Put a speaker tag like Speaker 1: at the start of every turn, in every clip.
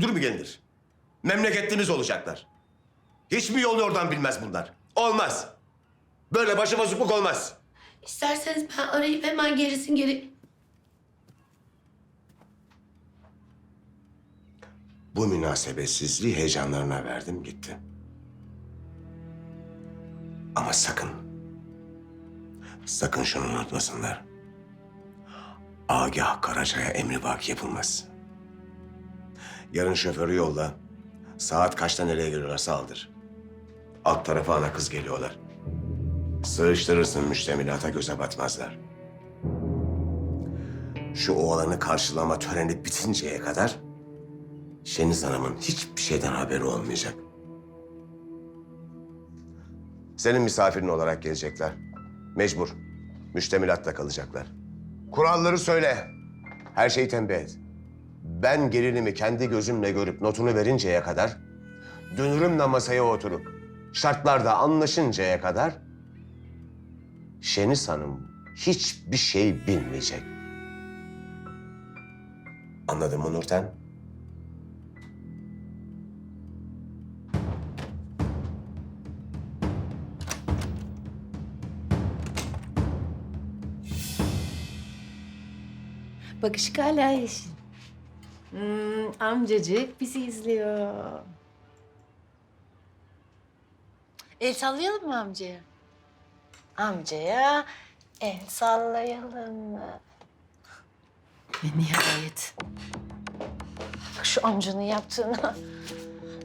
Speaker 1: Gelinir? Memleketliniz olacaklar. Hiç mi yol oradan bilmez bunlar? Olmaz. Böyle başıma zıpık olmaz.
Speaker 2: İsterseniz ben arayıp hemen gerisin geri...
Speaker 1: Bu münasebetsizliği heyecanlarına verdim gitti. Ama sakın, sakın şunu unutmasınlar. Agah Karaca'ya emri vaki yapılmaz. Yarın şoförü yolla. Saat kaçta nereye geliyorlarsa aldır. Alt tarafa ana kız geliyorlar. Sığıştırırsın müştemilata göze batmazlar. Şu oğlanı karşılama töreni bitinceye kadar Şeniz Hanım'ın hiçbir şeyden haberi olmayacak. Senin misafirin olarak gelecekler. Mecbur. Müştemilatta kalacaklar. Kuralları söyle. Her şeyi tembih et. Ben gelinimi kendi gözümle görüp notunu verinceye kadar... ...dönürümle masaya oturup şartlarda anlaşıncaya kadar... ...Şeniz Hanım hiçbir şey bilmeyecek. Anladın mı Nurten?
Speaker 2: Bakışık hala yeşil. Hmm, amcacık bizi izliyor. El sallayalım mı amcaya? Amcaya el sallayalım mı? Ve nihayet. Bak şu amcanın yaptığına.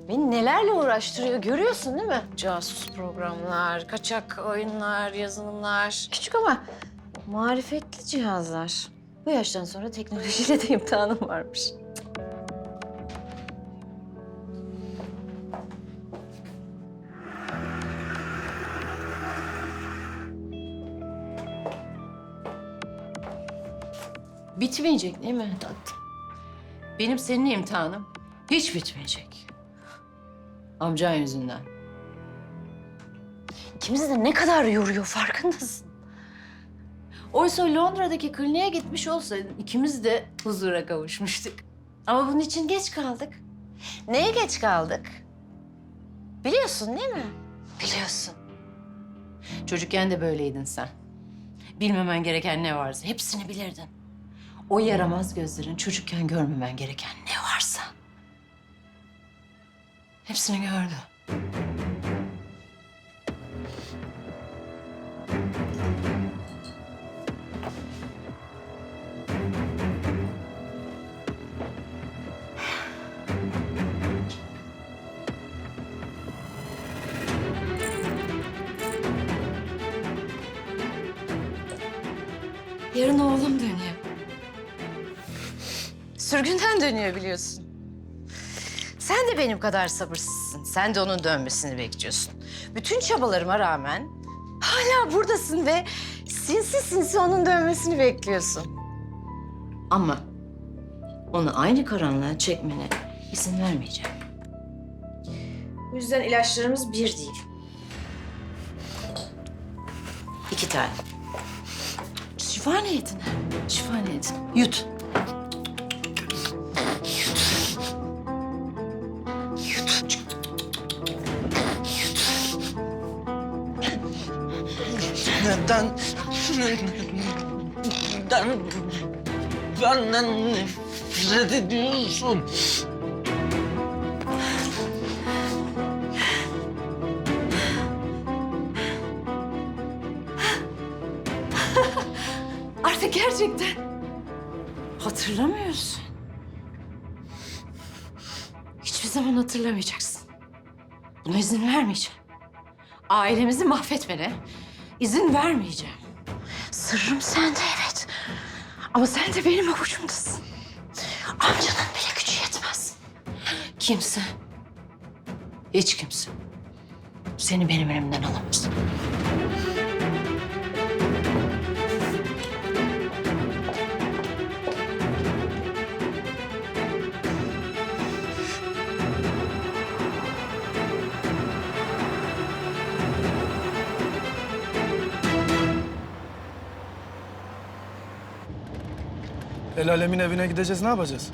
Speaker 2: Beni nelerle uğraştırıyor görüyorsun değil mi? Casus programlar, kaçak oyunlar, yazılımlar. Küçük ama marifetli cihazlar. Bu yaştan sonra teknolojiyle de imtihanım varmış. Bitmeyecek değil mi tatlım? Benim senin imtihanım hiç bitmeyecek. Amcan yüzünden. İkimizi de ne kadar yoruyor farkındasın. Oysa Londra'daki kliniğe gitmiş olsaydın ikimiz de huzura kavuşmuştuk. Ama bunun için geç kaldık. Neye geç kaldık? Biliyorsun değil mi? Biliyorsun. Çocukken de böyleydin sen. Bilmemen gereken ne varsa hepsini bilirdin. O yaramaz gözlerin çocukken görmemen gereken ne varsa hepsini gördü. Yarın oğlum dönüyor. Sürgünden dönüyor biliyorsun. Sen de benim kadar sabırsızsın. Sen de onun dönmesini bekliyorsun. Bütün çabalarıma rağmen hala buradasın ve sinsi sinsi onun dönmesini bekliyorsun. Ama onu aynı karanlığa çekmene izin vermeyeceğim. Bu yüzden ilaçlarımız bir değil. İki tane. Şifa niyetine. Şifa niyetine. Yut.
Speaker 3: Neden? Neden benden nefret ediyorsun?
Speaker 2: Artık gerçekten hatırlamıyorsun. Hiçbir zaman hatırlamayacaksın. Buna izin vermeyeceğim. Ailemizi mahvetmene izin vermeyeceğim. Sırrım sende evet. Ama sen de benim avucumdasın. Amcanın bile gücü yetmez. Kimse, hiç kimse seni benim elimden alamaz.
Speaker 4: El alemin evine gideceğiz ne yapacağız?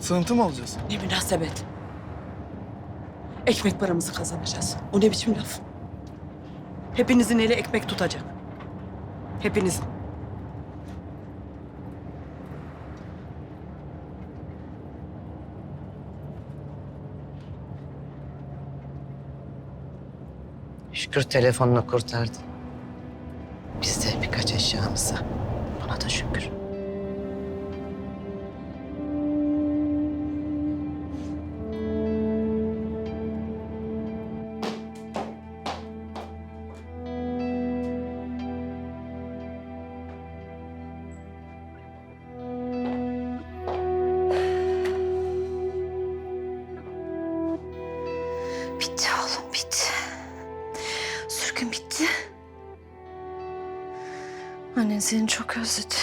Speaker 4: Sığıntı mı olacağız?
Speaker 5: Ne münasebet. Ekmek paramızı kazanacağız. O ne biçim laf? Hepinizin eli ekmek tutacak. Hepinizin.
Speaker 3: Şükür telefonla kurtardın. Biz de birkaç eşyamıza. Buna da şükür.
Speaker 2: Annen seni çok özledi.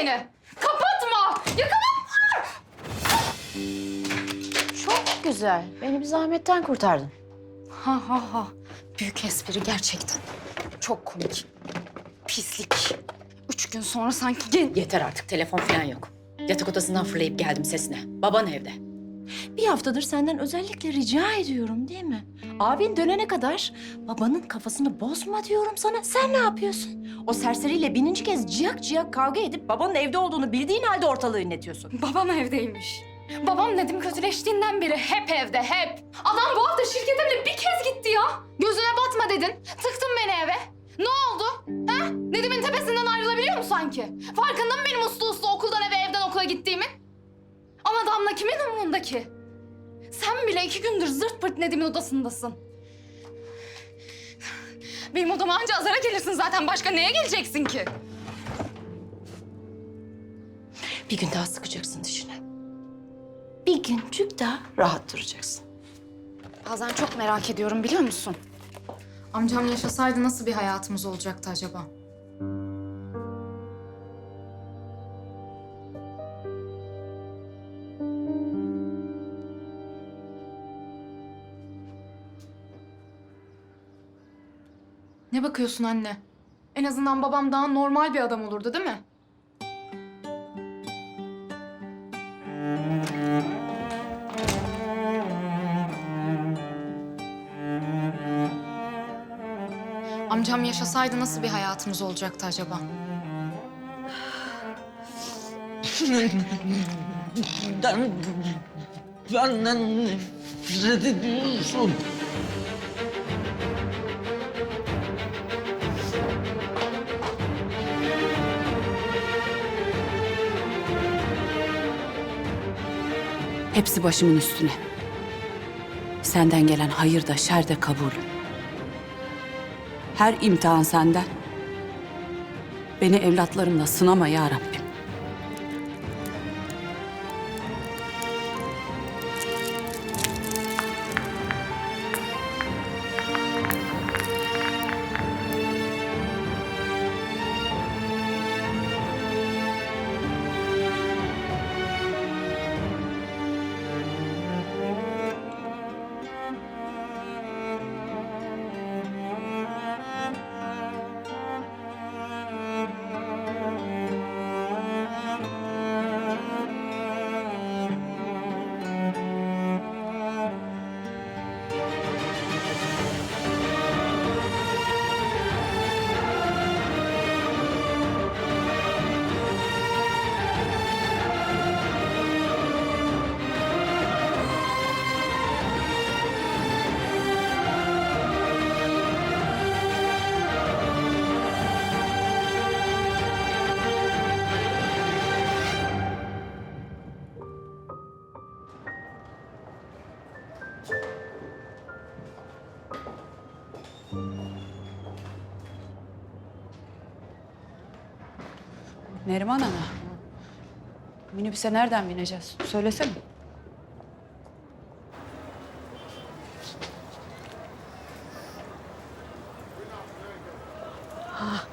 Speaker 6: Beni? Kapatma! Ya kapatma!
Speaker 2: Çok güzel. Beni bir zahmetten kurtardın.
Speaker 6: Ha ha ha. Büyük espri gerçekten. Çok komik. Pislik. Üç gün sonra sanki gen...
Speaker 7: Yeter artık telefon falan yok. Yatak odasından fırlayıp geldim sesine. Baban evde.
Speaker 2: Bir haftadır senden özellikle rica ediyorum değil mi? Abin dönene kadar babanın kafasını bozma diyorum sana. Sen ne yapıyorsun? O serseriyle bininci kez ciyak ciyak kavga edip babanın evde olduğunu bildiğin halde ortalığı inletiyorsun.
Speaker 6: Babam evdeymiş. Babam Nedim kötüleştiğinden beri hep evde, hep. Adam bu hafta şirkete bir kez gitti ya. Gözüne batma dedin. Tıktın beni eve. Ne oldu? Ha? Nedim'in tepesinden ayrılabiliyor mu sanki? Farkında mı benim uslu uslu okuldan eve, evden okula gittiğimin? Ama Damla kimin umurunda ki? Sen bile iki gündür zırt pırt Nedim'in odasındasın. Benim odama anca azara gelirsin zaten. Başka neye geleceksin ki?
Speaker 2: Bir gün daha sıkacaksın dişine. Bir güncük daha rahat duracaksın.
Speaker 6: Bazen çok merak ediyorum biliyor musun? Amcam yaşasaydı nasıl bir hayatımız olacaktı acaba? Ne bakıyorsun anne? En azından babam daha normal bir adam olurdu değil mi? Amcam yaşasaydı nasıl bir hayatımız olacaktı acaba?
Speaker 3: Benden, benden nefret ediyorsun.
Speaker 7: Hepsi başımın üstüne. Senden gelen hayır da şer de kabul. Her imtihan senden. Beni evlatlarımla sınama ya Rabbim. Neriman Ana. Minibüse nereden bineceğiz? Söylesene.
Speaker 3: Ah.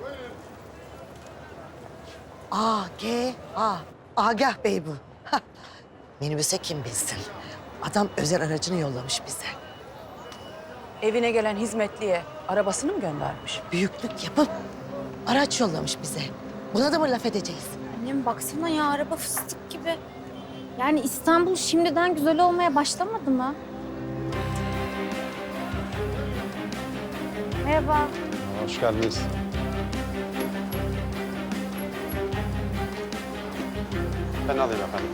Speaker 3: A, G, A. Agah Bey bu. Hah. Minibüse kim binsin? Adam özel aracını yollamış bize.
Speaker 7: Evine gelen hizmetliye arabasını mı göndermiş?
Speaker 3: Büyüklük yapıp araç yollamış bize. Buna da mı laf edeceğiz?
Speaker 4: Annem baksana ya araba fıstık gibi. Yani İstanbul şimdiden güzel olmaya başlamadı mı? Merhaba.
Speaker 8: Hoş geldiniz. Ben alayım efendim.